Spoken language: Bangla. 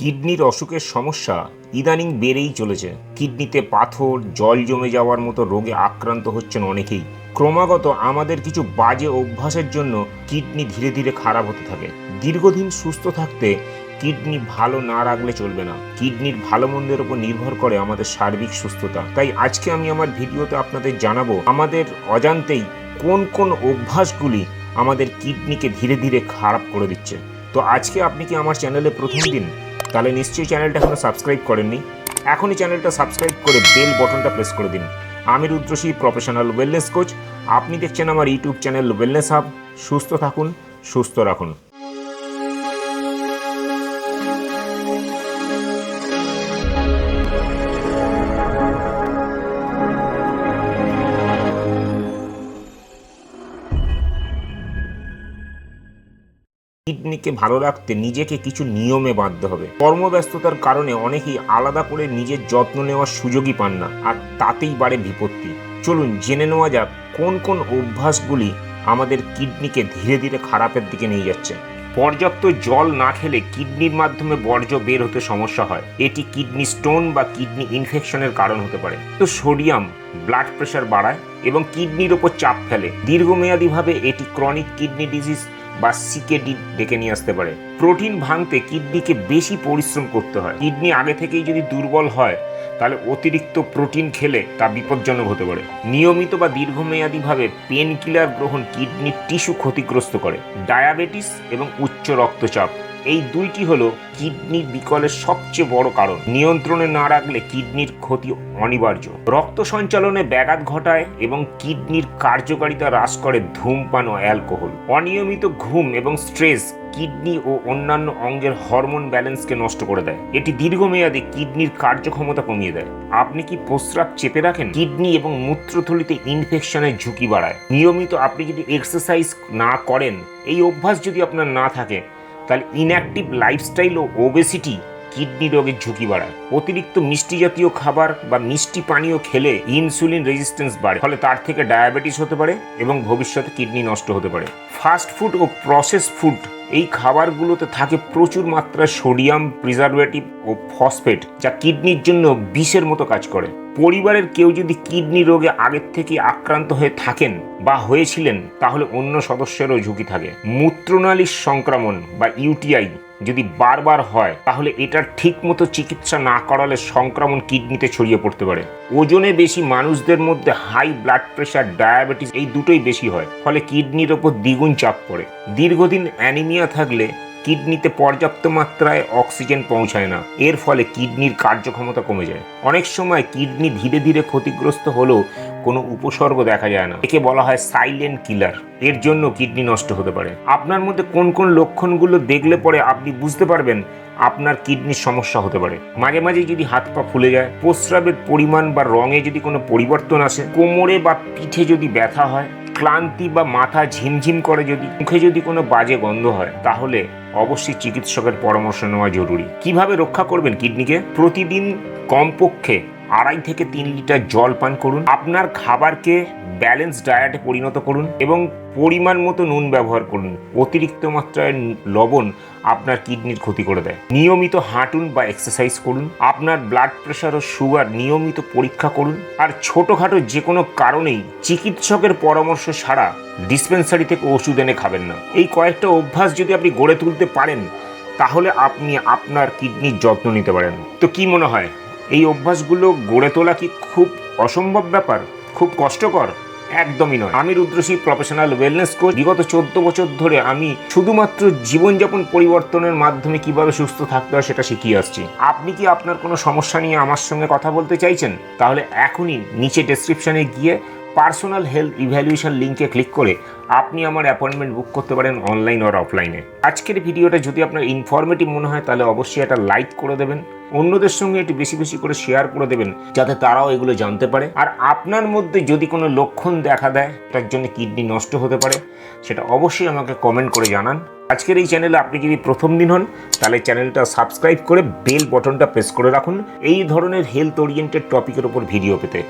কিডনির অসুখের সমস্যা ইদানিং বেড়েই চলেছে। কিডনিতে পাথর, জল জমে যাওয়ার মতো রোগে আক্রান্ত হচ্ছেন অনেকেই। ক্রমাগত আমাদের কিছু বাজে অভ্যাসের জন্য কিডনি ধীরে ধীরে খারাপ হতে থাকে। দীর্ঘদিন সুস্থ থাকতে কিডনি ভালো না রাখলে চলবে না। কিডনির ভালো মন্দের উপর নির্ভর করে আমাদের সার্বিক সুস্থতা। তাই আজকে আমি আমার ভিডিওতে আপনাদের জানাব, আমাদের অজান্তেই কোন কোন অভ্যাসগুলি আমাদের কিডনিকে ধীরে ধীরে খারাপ করে দিচ্ছে। তো আজকে আপনি কি আমার চ্যানেলে প্রথম দিন তাহলে নিশ্চয়ই চ্যানেলটা এখনও সাবস্ক্রাইব করেননি। এখনই চ্যানেলটা সাবস্ক্রাইব করে বেল বটনটা প্রেস করে দিন। আমি রুদ্রশী প্রফেশনাল ওয়েলনেস কোচ আপনি দেখছেন আমার ইউটিউব চ্যানেল ওয়েলনেস হাব সুস্থ থাকুন, সুস্থ রাখুন। কিডনিকে ভালো রাখতে নিজেকে কিছু নিয়মে বাঁধতে হবে। কর্মব্যস্ততার কারণে অনেকেই আলাদা করে নিজের যত্ন নেওয়ার সুযোগই পান না, আর তাতেই বাড়ে বিপত্তি। চলুন জেনে নেওয়া যাক, কোন কোন অভ্যাসগুলি আমাদের কিডনিকে ধীরে ধীরে খারাপের দিকে নিয়ে যাচ্ছে। পর্যাপ্ত জল না খেলে কিডনির মাধ্যমে বর্জ্য বের হতে সমস্যা হয়। এটি কিডনি স্টোন বা কিডনি ইনফেকশনের কারণ হতে পারে। তো সোডিয়াম, ব্লাড প্রেশার বাড়ায় এবং কিডনির ওপর চাপ ফেলে। দীর্ঘমেয়াদীভাবে এটি ক্রনিক কিডনি ডিজিজ বা সিকেডি ডেকে নিয়ে আসতে পারে। প্রোটিন ভাঙতে কিডনিকে বেশি পরিশ্রম করতে হয়। কিডনি আগে থেকেই যদি দুর্বল হয়, তাহলে অতিরিক্ত প্রোটিন খেলে তা বিপজ্জনক হতে পারে। নিয়মিত বা দীর্ঘমেয়াদীভাবে পেন কিলার গ্রহণ কিডনির টিস্যু ক্ষতিগ্রস্ত করে। ডায়াবেটিস এবং উচ্চ রক্তচাপ। এই দুইটি হলো কিডনি বিকলের সবচেয়ে বড় কারণ। নিয়ন্ত্রণে না রাখলে কিডনির ক্ষতি অনিবার্য। রক্ত সঞ্চালনে ব্যাঘাত ঘটায় এবং কিডনির কার্যকারিতা হ্রাস করে ধূমপান ও অ্যালকোহল। অনিয়মিত ঘুম এবং স্ট্রেস কিডনি ও অন্যান্য অঙ্গের হরমোন ব্যালেন্সকে নষ্ট করে দেয়। এটি দীর্ঘমেয়াদে কিডনির কার্যক্ষমতা কমিয়ে দেয়। আপনি কি প্রস্রাব চেপে রাখেন? কিডনি এবং মূত্রথলিতে ইনফেকশনের ঝুঁকি বাড়ায়। নিয়মিত আপনি যদি এক্সারসাইজ না করেন, এই অভ্যাস যদি আপনার না থাকে তাহলে ইনঅ্যাক্টিভ লাইফস্টাইল ও ওবেসিটি কিডনি রোগের ঝুঁকি বাড়ায়। অতিরিক্ত মিষ্টি জাতীয় খাবার বা মিষ্টি পানীয় খেলে ইনসুলিন রেজিস্ট্যান্স বাড়ে। ফলে তার থেকে ডায়াবেটিস হতে পারে এবং ভবিষ্যতে কিডনি নষ্ট হতে পারে। ফাস্ট ফুড ও প্রসেস ফুড এই খাবারগুলোতে থাকে প্রচুর মাত্রায় সোডিয়াম, প্রিজারভেটিভ ও ফসফেট, যা কিডনির জন্য বিষের মতো কাজ করে। পরিবারের কেউ যদি কিডনি রোগে আগের থেকে আক্রান্ত হয়ে থাকেন বা হয়েছিলেন, তাহলে অন্য সদস্যেরও ঝুঁকি থাকে। মূত্রনালীর সংক্রমণ বা ইউটিআই যদি বারবার হয়, তাহলে এটার ঠিকমতো চিকিৎসা না করালে সংক্রমণ কিডনিতে ছড়িয়ে পড়তে পারে। ওজনে বেশি মানুষদের মধ্যে হাই ব্লাড প্রেশার ডায়াবেটিস এই দুটোই বেশি হয়, ফলে কিডনির ওপর দ্বিগুণ চাপ পড়ে। দীর্ঘদিন অ্যানিমিয়া থাকলে কিডনিতে পর্যাপ্ত মাত্রায় অক্সিজেন পৌঁছায় না। এর ফলে কিডনির কার্যক্ষমতা কমে যায়। অনেক সময় কিডনি ধীরে ধীরে ক্ষতিগ্রস্ত হলেও কোনো উপসর্গ দেখা যায় না। একে বলা হয় সাইলেন্ট কিলার এর জন্য কিডনি নষ্ট হতে পারে। আপনার মধ্যে কোন কোন লক্ষণগুলো দেখলে পরে আপনি বুঝতে পারবেন আপনার কিডনির সমস্যা হতে পারে। মাঝে মাঝে যদি হাত পা ফুলে যায়, প্রস্রাবের পরিমাণ বা রঙে যদি কোনো পরিবর্তন আসে, কোমরে বা পিঠে যদি ব্যথা হয়, ক্লান্তি বা মাথা ঝিমঝিম করে যদি, মুখে যদি কোনো বাজে গন্ধ হয়, তাহলে অবশ্যই চিকিৎসকের পরামর্শ নেওয়া জরুরি। কীভাবে রক্ষা করবেন কিডনিকে প্রতিদিন কমপক্ষে আড়াই থেকে তিন লিটার জল পান করুন। আপনার খাবারকে ব্যালেন্স ডায়েটে পরিণত করুন এবং পরিমাণ মতো নুন ব্যবহার করুন। অতিরিক্ত মাত্রায় লবণ আপনার কিডনির ক্ষতি করে দেয়। নিয়মিত হাঁটুন বা এক্সারসাইজ করুন। আপনার ব্লাড প্রেশার ও সুগার নিয়মিত পরীক্ষা করুন। আর ছোটোখাটো যে কোনো কারণেই চিকিৎসকের পরামর্শ ছাড়া ডিসপেন্সারি থেকে ওষুধ এনে খাবেন না। এই কয়েকটা অভ্যাস যদি আপনি গড়ে তুলতে পারেন, তাহলে আপনি আপনার কিডনির যত্ন নিতে পারেন। তো কি মনে হয়? অভ্যাসগুলো গড়ে তোলা কি খুব অসম্ভব ব্যাপার? খুব কষ্টকর? একদমই নয়। আমি রুদ্রশ্রী প্রফেশনাল ওয়েলনেস কোচ বিগত চোদ্দ বছর ধরে আমি শুধুমাত্র জীবনযাপন পরিবর্তনের মাধ্যমে কীভাবে সুস্থ থাকতে হয় সেটা শিখিয়ে আসছি। আপনি কি আপনার কোনো সমস্যা নিয়ে আমার সঙ্গে কথা বলতে চাইছেন? তাহলে এখনই নিচে ডেসক্রিপশানে গিয়ে পার্সোনাল হেলথ ইভ্যালুয়েশন লিঙ্কে ক্লিক করে আপনি আমার অ্যাপয়েন্টমেন্ট বুক করতে পারেন অনলাইন আর অফলাইনে। আজকের ভিডিওটা যদি আপনার ইনফরমেটিভ মনে হয়, তাহলে অবশ্যই একটা লাইক করে দেবেন। অন্যদের সঙ্গে একটু বেশি বেশি করে শেয়ার করে দেবেন, যাতে তারাও এগুলো জানতে পারে। আর আপনার মধ্যে যদি কোনো লক্ষণ দেখা দেয়, তার জন্য কিডনি নষ্ট হতে পারে, সেটা অবশ্যই আমাকে কমেন্ট করে জানান। আজকের এই চ্যানেলে আপনি যদি প্রথম দিন হন, তাহলে চ্যানেলটা সাবস্ক্রাইব করে বেল বটনটা প্রেস করে রাখুন। এই ধরনের হেলথ ওরিয়েন্টেড টপিকের ওপর ভিডিও পেতে।